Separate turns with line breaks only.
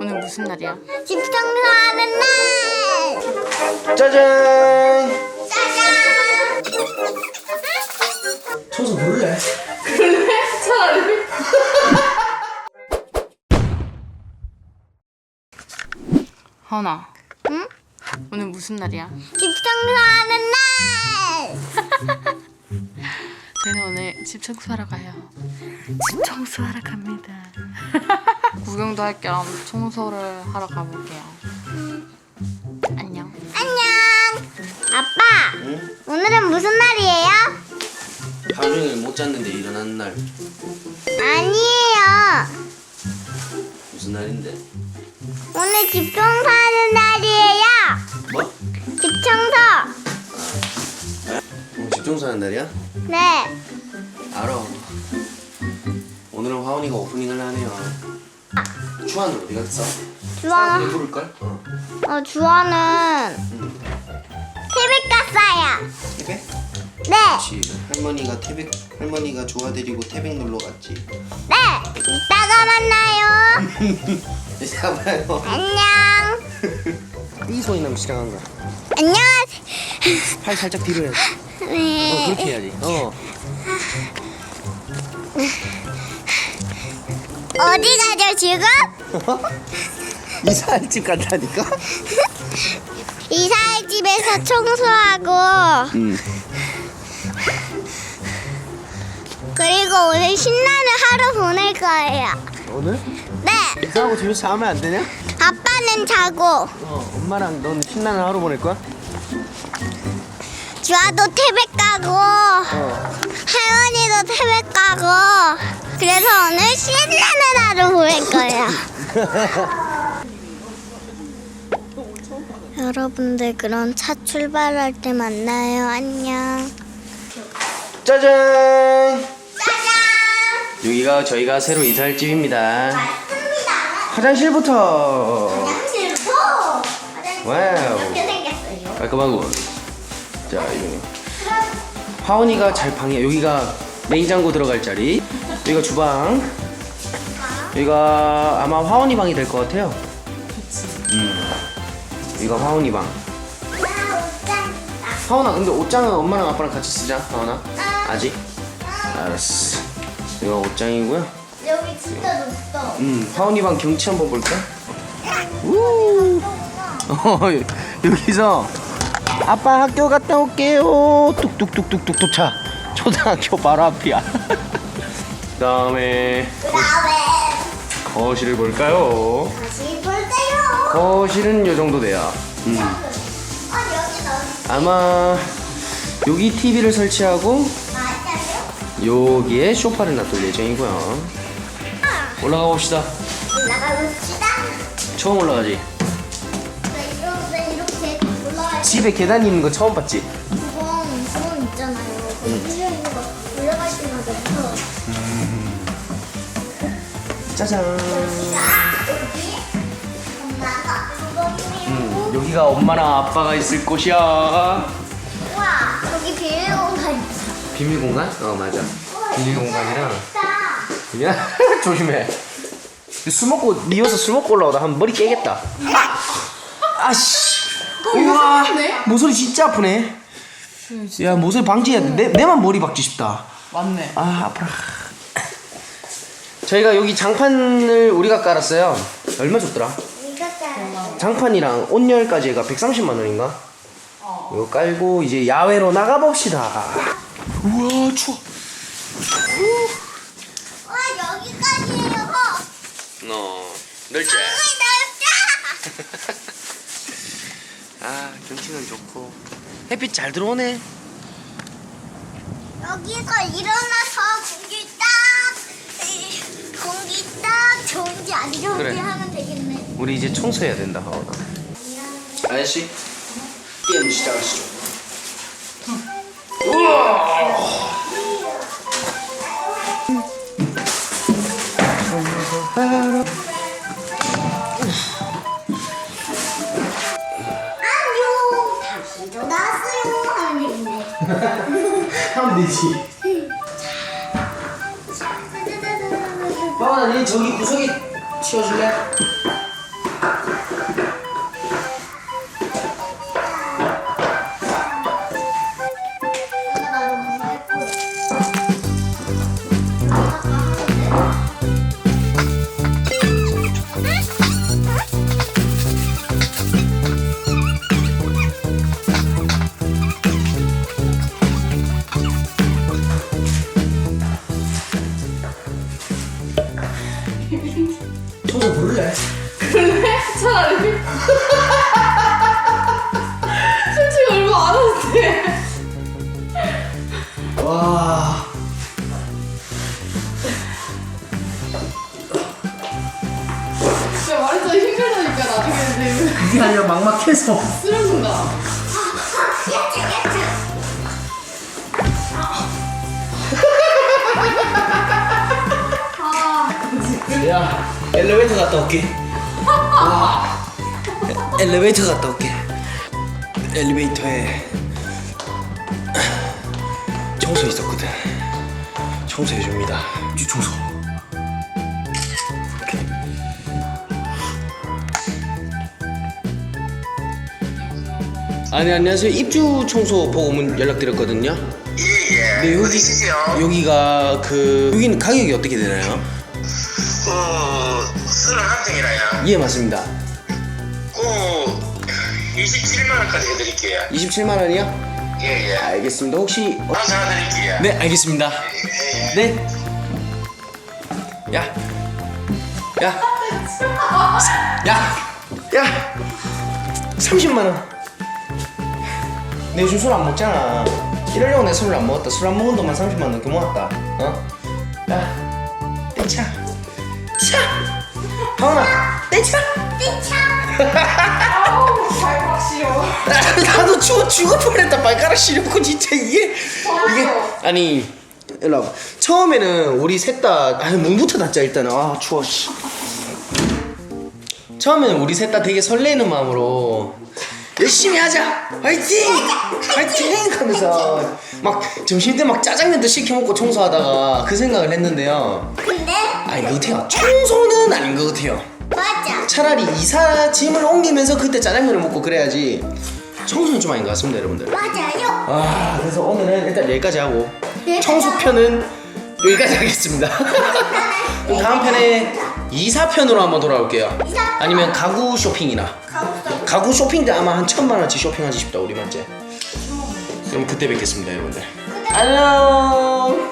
오늘 무슨 날이야?
집 청소하는 날!
짜잔!
짜잔!
청소 부를래?
차라리. 하나.
응?
오늘 무슨 날이야?
집 청소하는 날!
저희는 오늘 집 청소하러 가요. 집 청소하러 갑니다. 구경도 할 겸 청소를 하러 가볼게요. 안녕.
안녕! 아빠!
응?
오늘은 무슨 날이에요?
하루 종일 못 잤는데 일어나는 날
아니에요.
무슨 날인데?
오늘 집 청소하는 날이에요.
뭐?
집 청소.
오늘 집 청소하는 날이야?
네.
알아 오늘은 화원이가 오프닝을 하네요 주한은 어디 갔어?
주원,
부를걸? 어
어, 주원은 태백 갔어요.
태백?
네.
그치 할머니가 태백 할머니가 좋아드리고 태백 놀러 갔지
네. 이따가 만나요.
이제 봐요
안녕.
이 소리 나면 시작한 거야
안녕하세요.
팔 살짝 뒤로 어
네.
그렇게 해야지 어
어디 가죠 지금?
이사할 집 간다니까?
이사의 집에서 청소하고
응
그리고 오늘 신나는 하루 보낼 거예요.
오늘?
네.
이사하고 집에서 자면 안 되냐?
아빠는 자고
어 엄마랑 넌 신나는 하루 보낼 거야?
주아도 태백 가고
어
할머니도 태백 가고 그래서 오늘 신나는 하루 보낼 거예요. 여러분들 그럼 차 출발할 때 만나요. 안녕.
짜잔
짜잔.
여기가 저희가 새로 이사할 집입니다
맞습니다.
화장실부터
화장실도
와우.
이렇게 생겼어요.
깔끔하고 자 이거 화원이가 잘 방이야 여기가 냉장고 들어갈 자리 여기가 주방 여기가 아마 화원이 방이 될 것 같아요 음 여기가 화원이 방 화원아 근데 옷장은 엄마랑 아빠랑 같이 쓰자 화원아 아직? 알았어 여기가 옷장이고요
여기 진짜 높다.
음 화원이 방 경치 한번 볼까? 우 어, 여기서 아빠 학교 갔다 올게요. 뚝뚝뚝뚝뚝 도착. 초등학교 바로 앞이야. 그 다음에
그다음에
거실을 볼까요?
다시 볼까요?
거실은 요 정도 돼요. 음.
어 여기 너무
아마 여기 TV를 설치하고. 여기에 소파를 놔둘 예정이고요. 올라가 봅시다.
올라가 봅시다.
처음 올라가지.
네, 이렇게 이렇게 올라갈
집에 계단이 있는 거 처음 봤지?
구멍 구멍 있잖아요. 거기 뚫려 있는 거 올라갈 때마다 무서워.
짜잔.
여기 엄마가 구멍이
음, 여기가 엄마랑 아빠가 있을 곳이야.
우와 여기 비밀 공간 있어.
비밀 공간? 어 맞아. 비밀 공간이랑. 야 조심해. 술 먹고 미워서 술 먹고 올라오다 하면 머리 깨겠다. 아씨. 우와 모서리 진짜 아프네. 야 모서리 방지해야 돼. 내 내만 머리 박지 싶다.
맞네.
아 아파라. 저희가 여기 장판을 우리가 깔았어요. 얼마 줬더라?
따라.
장판이랑 온열까지 해가 130만 원인가? 이거 깔고 이제 야외로 나가 봅시다. 우와 추워.
와 여기까지예요.
어 넓지.
넓다.
아 경치는 좋고 햇빛 잘 들어오네.
여기서 일어나 좋은지 안 좋은지
그래.
하면 되겠네.
우리 이제 청소해야 된다 하원아. 아저씨 게임 시작하시죠.
안녕. 다시. 하면 되겠네.
하면 되지. 저기 구석에 치워줄래? 그래.
그래? 차라리. 솔직히 얼마 안 왔는데.
와.
진짜 말했잖아 힘들다니까 나중에 내
그게 아니라 막막해서.
쓰러진다.
야채. 야
엘리베이터 갔다 올게 와 엘리베이터 갔다 올게 엘리베이터에 청소 있었거든 청소해 줍니다 주 청소. 아니 안녕하세요 입주 청소 보고 문 연락드렸거든요
예예.
네 여기
어디시죠?
여기가 그 여기는 가격이 어떻게 되나요?
그 쓰는 학생이라요.
예 맞습니다
그 27만 원까지 해드릴게요.
27만 원이요?
예예.
알겠습니다. 혹시 어-
전화 드릴게요.
네 알겠습니다.
예.
네. 야. 야. 야. 야. 30만 원. 내 요즘 술 안 먹잖아. 이러려고 내 술을 안 먹었다. 술 안 먹은 동안 30만 원 넘게 모았다. 어? 야. 떼차. 차. 하은아. 떼차.
발박 싫어
나도 죽어 죽을 뻔했다. 발가락 시렵고 진짜 이게 이게. 아니 일로 와봐. 처음에는 우리 셋다 아니 문부터 닫자 일단은. 아 추워 씨. 처음에는 우리 셋 다 되게 설레는 마음으로 열심히 하자. 화이팅! 화이팅! 하면서 막 점심 때 막 짜장면도 시켜 먹고 청소하다가 그 생각을 했는데요 아니 그 같아요 청소는 아닌 것 같아요
맞아.
차라리 이사 짐을 옮기면서 그때 짜장면을 먹고 그래야지 청소는 좀 아닌 것 같습니다 여러분들
맞아요.
아 그래서 오늘은 일단 여기까지 하고
네.
청소편은 여기까지 하겠습니다 그럼 다음 편에 이사편으로 한번 돌아올게요
이사.
아니면 가구 쇼핑이나
가고
가구 쇼핑 때 아마 한 천만 원치 쇼핑하지 싶다 우리 맞지? 그럼 그때 뵙겠습니다 여러분들 안녕